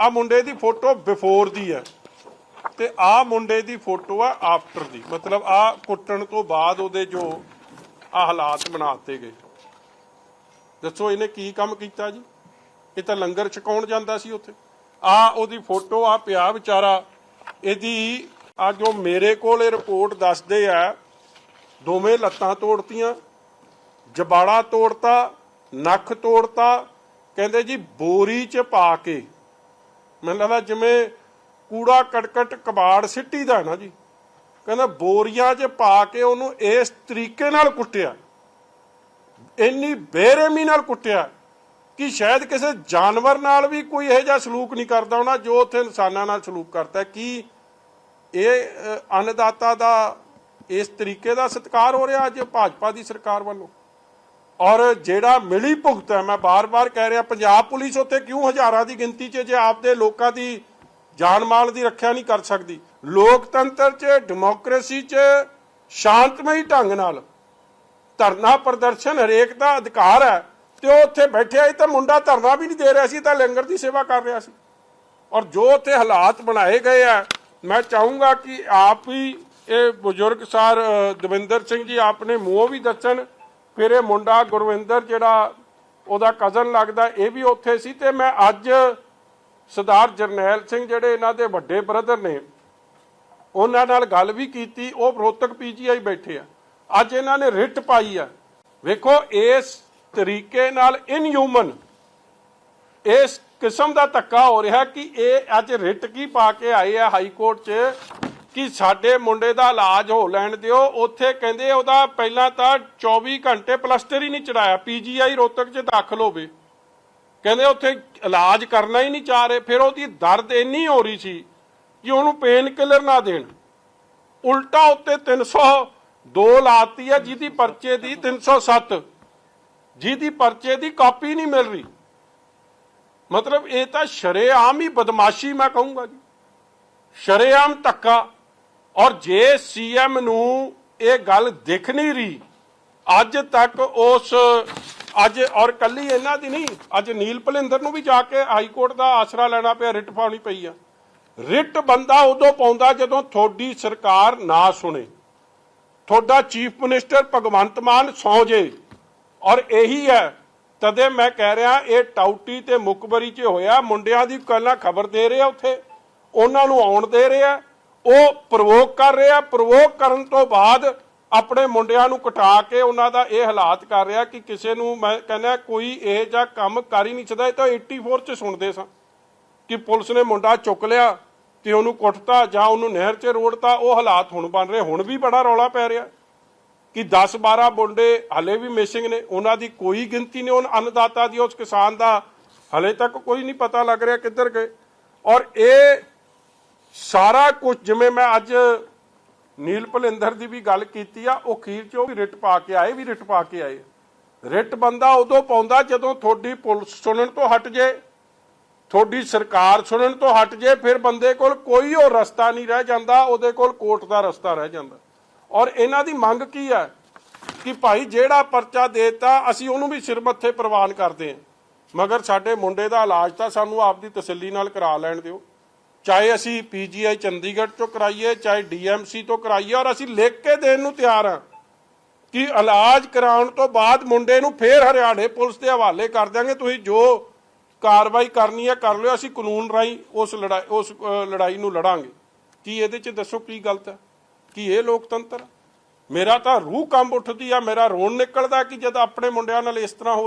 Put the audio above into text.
ਆ ਮੁੰਡੇ ਦੀ photo before ਦੀ ਹੈ ਤੇ ਆ ਮੁੰਡੇ ਦੀ ਫੋਟੋ ਆ ਆਫਟਰ ਦੀ। ਮਤਲਬ ਆ ਕੁੱਟਣ ਤੋਂ ਬਾਅਦ ਉਹਦੇ ਜੋ ਆ ਹਾਲਾਤ ਬਣਾਤੇ ਗਏ। ਦੱਸੋ ਇਹਨੇ ਕੀ ਕੰਮ ਕੀਤਾ ਜੀ? ਇਹ ਤਾਂ ਲੰਗਰ ਛਕਾਉਣ ਜਾਂਦਾ ਸੀ ਉੱਥੇ। ਆ ਉਹਦੀ ਫੋਟੋ ਆ ਪਿਆ ਵਿਚਾਰਾ। ਇਹਦੀ ਆ ਜੋ ਮੇਰੇ ਕੋਲ ਇਹ ਰਿਪੋਰਟ ਦੱਸਦੇ ਆ, ਦੋਵੇਂ ਲੱਤਾਂ ਤੋੜਤੀਆਂ, ਜਬਾੜਾ ਤੋੜਤਾ, ਨੱਖ ਤੋੜਤਾ, ਕਹਿੰਦੇ ਜੀ ਬੋਰੀ ਚ ਪਾ ਕੇ ਮੈਨੂੰ ਲੱਗਦਾ ਜਿਵੇਂ ਕੂੜਾ ਕਟਕਟ ਕਬਾੜ ਸਿੱਟੀ ਦਾ ਨਾ ਜੀ। ਕਹਿੰਦਾ ਬੋਰੀਆਂ 'ਚ ਪਾ ਕੇ ਉਹਨੂੰ ਇਸ ਤਰੀਕੇ ਨਾਲ ਕੁੱਟਿਆ। ਇੰਨੀ ਬੇਰਹਿਮੀ ਨਾਲ ਕੁੱਟਿਆ ਕਿ ਸ਼ਾਇਦ ਕਿਸੇ ਜਾਨਵਰ ਨਾਲ ਵੀ ਕੋਈ ਇਹੋ ਜਿਹਾ ਸਲੂਕ ਨਹੀਂ ਕਰਦਾ ਹੋਣਾ ਜੋ ਉੱਥੇ ਇਨਸਾਨਾਂ ਨਾਲ ਸਲੂਕ ਕਰਦਾ ਕੀ ਇਹ ਅ, ਅੰਨਦਾਤਾ ਦਾ ਇਸ ਤਰੀਕੇ ਦਾ ਸਤਿਕਾਰ ਹੋ ਰਿਹਾ ਅੱਜ ਭਾਜਪਾ ਦੀ ਸਰਕਾਰ ਵੱਲੋਂ। ਔਰ ਜਿਹੜਾ ਮਿਲੀ ਭੁਗਤ ਹੈ, ਮੈਂ ਬਾਰ-ਬਾਰ ਕਹਿ ਰਿਹਾ, ਪੰਜਾਬ ਪੁਲਿਸ ਉੱਥੇ ਕਿਉਂ ਹਜ਼ਾਰਾਂ ਦੀ ਗਿਣਤੀ 'ਚ ਜੇ ਆਪਦੇ ਲੋਕਾਂ ਦੀ ਜਾਨ ਮਾਲ ਦੀ ਰੱਖਿਆ ਨਹੀਂ ਕਰ ਸਕਦੀ? ਲੋਕਤੰਤਰ 'ਚ, ਡੈਮੋਕ੍ਰੇਸੀ 'ਚ, ਸ਼ਾਂਤਮਈ ਢੰਗ ਨਾਲ ਧਰਨਾ ਪ੍ਰਦਰਸ਼ਨ ਹਰੇਕ ਦਾ ਅਧਿਕਾਰ ਹੈ, ਤੇ ਉਹ ਉੱਥੇ ਬੈਠਿਆ ਸੀ ਤਾਂ ਮੁੰਡਾ ਧਰਨਾ ਵੀ ਨਹੀਂ ਦੇ ਰਿਹਾ ਸੀ, ਤਾਂ ਲੰਗਰ ਦੀ ਸੇਵਾ ਕਰ ਰਿਹਾ ਸੀ। ਔਰ ਜੋ ਉੱਥੇ ਹਾਲਾਤ ਬਣਾਏ ਗਏ ਆ ਮੈਂ ਚਾਹੂੰਗਾ ਕਿ ਆਪ ਹੀ ਇਹ ਬਜ਼ੁਰਗ ਸਰ ਦਵਿੰਦਰ ਸਿੰਘ ਜੀ ਆਪਣੇ ਮੂੰਹ ਵੀ ਦੱਸਣ ਫਿਰ ਇਹ ਮੁੰਡਾ ਗੁਰਵਿੰਦਰ ਜਿਹੜਾ ਉਹਦਾ ਕਜ਼ਨ ਲੱਗਦਾ, ਇਹ ਵੀ ਉੱਥੇ ਸੀ ਤੇ ਮੈਂ ਅੱਜ ਸਰਦਾਰ ਜਰਨੈਲ ਸਿੰਘ ਜਿਹੜੇ ਇਹਨਾਂ ਦੇ ਵੱਡੇ ਬ੍ਰਦਰ ਨੇ, ਉਹਨਾਂ ਨਾਲ ਗੱਲ ਵੀ ਕੀਤੀ, ਉਹ ਰੋਹਤਕ ਪੀਜੀਆਈ ਬੈਠੇ ਆ। ਅੱਜ ਇਹਨਾਂ ਨੇ ਰਿਟ ਪਾਈ ਆ। ਵੇਖੋ, ਇਸ ਤਰੀਕੇ ਨਾਲ ਇਨਹਿਊਮਨ ਇਸ ਕਿਸਮ ਦਾ ਧੱਕਾ ਹੋ ਰਿਹਾ ਕਿ ਇਹ ਅੱਜ ਰਿਟ ਕੀ ਪਾ ਕੇ ਆਏ ਆ ਹਾਈ ਕੋਰਟ 'ਚ ਕਿ ਸਾਡੇ ਮੁੰਡੇ ਦਾ ਇਲਾਜ ਹੋ ਲੈਣ ਦਿਓ। ਉੱਥੇ ਕਹਿੰਦੇ ਉਹਦਾ ਪਹਿਲਾਂ ਤਾਂ 24 ਘੰਟੇ ਪਲਸਟਰ ਹੀ ਨਹੀਂ ਚੜਾਇਆ ਪੀਜੀਆਈ ਰੋਹਤਕ 'ਚ ਦਾਖਲ ਹੋਵੇ। ਕਹਿੰਦੇ ਉੱਥੇ ਇਲਾਜ ਕਰਨਾ ਹੀ ਨਹੀਂ ਚਾਹ ਰਹੇ। ਫਿਰ ਉਹਦੀ ਦਰਦ ਇੰਨੀ ਹੋ ਰਹੀ ਸੀ ਕਿ ਉਹਨੂੰ ਪੇਨ ਕਿਲਰ ਨਾ ਦੇਣ। ਉਲਟਾ ਉੱਤੇ 302 ਲਾਤੀ ਹੈ, ਜਿਹਦੀ ਪਰਚੇ ਦੀ 307 ਜਿਹਦੀ ਪਰਚੇ ਦੀ ਕਾਪੀ ਨਹੀਂ ਮਿਲ ਰਹੀ। ਮਤਲਬ ਇਹ ਤਾਂ ਸ਼ਰੇਆਮ ਹੀ ਬਦਮਾਸ਼ੀ ਮੈਂ ਕਹੂੰਗਾ ਜੀ। ਸ਼ਰੇਆਮ ਧੱਕਾ। ਔਰ ਜੇ ਸੀਐਮ ਨੂੰ ਇਹ ਗੱਲ ਦਿਖ ਨਹੀਂ ਰਹੀ, ਅੱਜ ਤੱਕ ਉਸ, ਅੱਜ, ਔਰ ਕੱਲੀ ਇਹਨਾਂ ਦੀ ਨਹੀਂ, ਅੱਜ ਨੀਲ ਭਲਿੰਦਰ ਨੂੰ ਵੀ ਜਾ ਕੇ ਹਾਈ ਕੋਰਟ ਦਾ ਆਸਰਾ ਲੈਣਾ ਪਿਆ, ਰਿਟ ਪਾਉਣੀ ਪਈ ਆ। ਰਿਟ ਬੰਦਾ ਉਦੋਂ ਪਾਉਂਦਾ ਜਦੋਂ ਤੁਹਾਡੀ ਸਰਕਾਰ ਨਾ ਸੁਣੇ। ਤੁਹਾਡਾ ਚੀਫ ਮਿਨਿਸਟਰ ਭਗਵੰਤ ਮਾਨ ਸੌ ਜੇ। ਔਰ ਇਹੀ ਹੈ, ਤਦੇ ਮੈਂ ਕਹਿ ਰਿਹਾ, ਇਹ ਟਾਊਟੀ ਤੇ ਮੁਕਬਰੀ 'ਚ ਹੋਇਆ, ਮੁੰਡਿਆਂ ਦੀ ਕੱਲਾ ਖਬਰ ਦੇ ਰਿਹਾ ਉੱਥੇ, ਉਹਨਾਂ ਨੂੰ ਆਉਣ ਦੇ ਰਿਹਾ ਉਹ ਪ੍ਰਵੋਕ ਕਰ ਰਿਹਾ, ਪ੍ਰਵੋਕ ਕਰਨ ਤੋਂ ਬਾਅਦ ਆਪਣੇ ਮੁੰਡਿਆਂ ਨੂੰ ਕਟਾ ਕੇ ਉਹਨਾਂ ਦਾ ਇਹ ਹਾਲਾਤ ਕਰ ਰਿਹਾ ਕਿ ਕਿਸੇ ਨੂੰ ਮੈਂ ਕਹਿੰਦਾ ਕੋਈ ਇਹ ਜਿਹਾ ਕੰਮ ਕਰ ਹੀ ਨਹੀਂ ਸਕਦਾ। ਇਹ ਤਾਂ 84 'ਚ ਸੁਣਦੇ ਸਾਂ ਕਿ ਪੁਲਿਸ ਨੇ ਮੁੰਡਾ ਚੁੱਕ ਲਿਆ ਤੇ ਉਹਨੂੰ ਕੁੱਟਤਾ ਜਾਂ ਉਹਨੂੰ ਨਹਿਰ 'ਚ ਰੋੜਤਾ। ਉਹ ਹਾਲਾਤ ਹੁਣ ਬਣ ਰਹੇ। ਹੁਣ ਵੀ ਬੜਾ ਰੌਲਾ ਪੈ ਰਿਹਾ ਕਿ 10 12 ਮੁੰਡੇ ਹਲੇ ਵੀ ਮਿਸਿੰਗ ਨੇ। ਉਹਨਾਂ ਦੀ ਕੋਈ ਗਿਣਤੀ ਨਹੀਂ। ਉਹ ਅੰਨਦਾਤਾ ਦੀ, ਉਸ ਕਿਸਾਨ ਦਾ ਹਲੇ ਤੱਕ ਕੋਈ ਨਹੀਂ ਪਤਾ ਲੱਗ ਰਿਹਾ ਕਿੱਧਰ ਗਏ। ਔਰ ਇਹ ਸਾਰਾ ਕੁਝ ਜਿਵੇਂ ਮੈਂ ਅੱਜ ਨੀਲ ਭਲਿੰਦਰ ਦੀ ਵੀ ਗੱਲ ਕੀਤੀ ਆ, ਉਹ ਖੀਰ 'ਚ ਉਹ ਵੀ ਰਿਟ ਪਾ ਕੇ ਆਏ, ਵੀ ਰਿਟ ਪਾ ਕੇ ਆਏ। ਰਿਟ ਬੰਦਾ ਉਦੋਂ ਪਾਉਂਦਾ ਜਦੋਂ ਤੁਹਾਡੀ ਪੁਲਿਸ ਸੁਣਨ ਤੋਂ ਹਟ ਜੇ, ਤੁਹਾਡੀ ਸਰਕਾਰ ਸੁਣਨ ਤੋਂ ਹਟ ਜੇ, ਫਿਰ ਬੰਦੇ ਕੋਲ ਕੋਈ ਉਹ ਰਸਤਾ ਨਹੀਂ ਰਹਿ ਜਾਂਦਾ, ਉਹਦੇ ਕੋਲ ਕੋਰਟ ਦਾ ਰਸਤਾ ਰਹਿ ਜਾਂਦਾ। ਔਰ ਇਹਨਾਂ ਦੀ ਮੰਗ ਕੀ ਹੈ ਕਿ ਭਾਈ ਜਿਹੜਾ ਪਰਚਾ ਦੇਤਾ, ਅਸੀਂ ਉਹਨੂੰ ਵੀ ਸਿਰ ਮੱਥੇ ਪ੍ਰਵਾਨ ਕਰਦੇ ਹਾਂ। ਮਗਰ ਸਾਡੇ ਮੁੰਡੇ ਦਾ ਇਲਾਜ ਤਾਂ ਸਾਨੂੰ ਆਪਦੀ ਤਸੱਲੀ ਨਾਲ ਕਰਾ ਲੈਣ ਦਿਓ। ਚਾਹੇ ਅਸੀਂ ਪੀਜੀਆਈ ਚੰਡੀਗੜ੍ਹ ਤੋਂ ਕਰਾਈਏ, ਚਾਹੇ ਡੀਐਮਸੀ ਤੋਂ ਕਰਾਈਏ ਔਰ ਅਸੀਂ ਲਿਖ ਕੇ ਦੇਣ ਨੂੰ ਤਿਆਰ ਹਾਂ ਕਿ ਇਲਾਜ ਕਰਾਉਣ ਤੋਂ ਬਾਅਦ ਮੁੰਡੇ ਨੂੰ ਫੇਰ ਹਰਿਆਣੇ ਪੁਲਿਸ ਦੇ ਹਵਾਲੇ ਕਰ ਦਿਆਂਗੇ। ਤੁਸੀਂ ਜੋ ਕਾਰਵਾਈ ਕਰਨੀ ਹੈ ਕਰ ਲਿਓ, ਅਸੀਂ ਕਾਨੂੰਨ ਰਾਹੀਂ ਉਸ ਲੜਾਈ ਉਸ ਲੜਾਈ ਨੂੰ ਲੜਾਂਗੇ। ਕੀ ਇਹਦੇ 'ਚ ਦੱਸੋ ਕੀ ਗਲਤ ਹੈ? ਕੀ ਇਹ ਲੋਕਤੰਤਰ ਮੇਰਾ ਤਾਂ ਰੂਹ ਕੰਬ ਉੱਠਦੀ ਆ, ਮੇਰਾ ਰੋਣ ਨਿਕਲਦਾ ਕਿ ਜਦ ਆਪਣੇ ਮੁੰਡਿਆਂ ਨਾਲ ਇਸ ਤਰ੍ਹਾਂ ਹੋ ਰਹੀ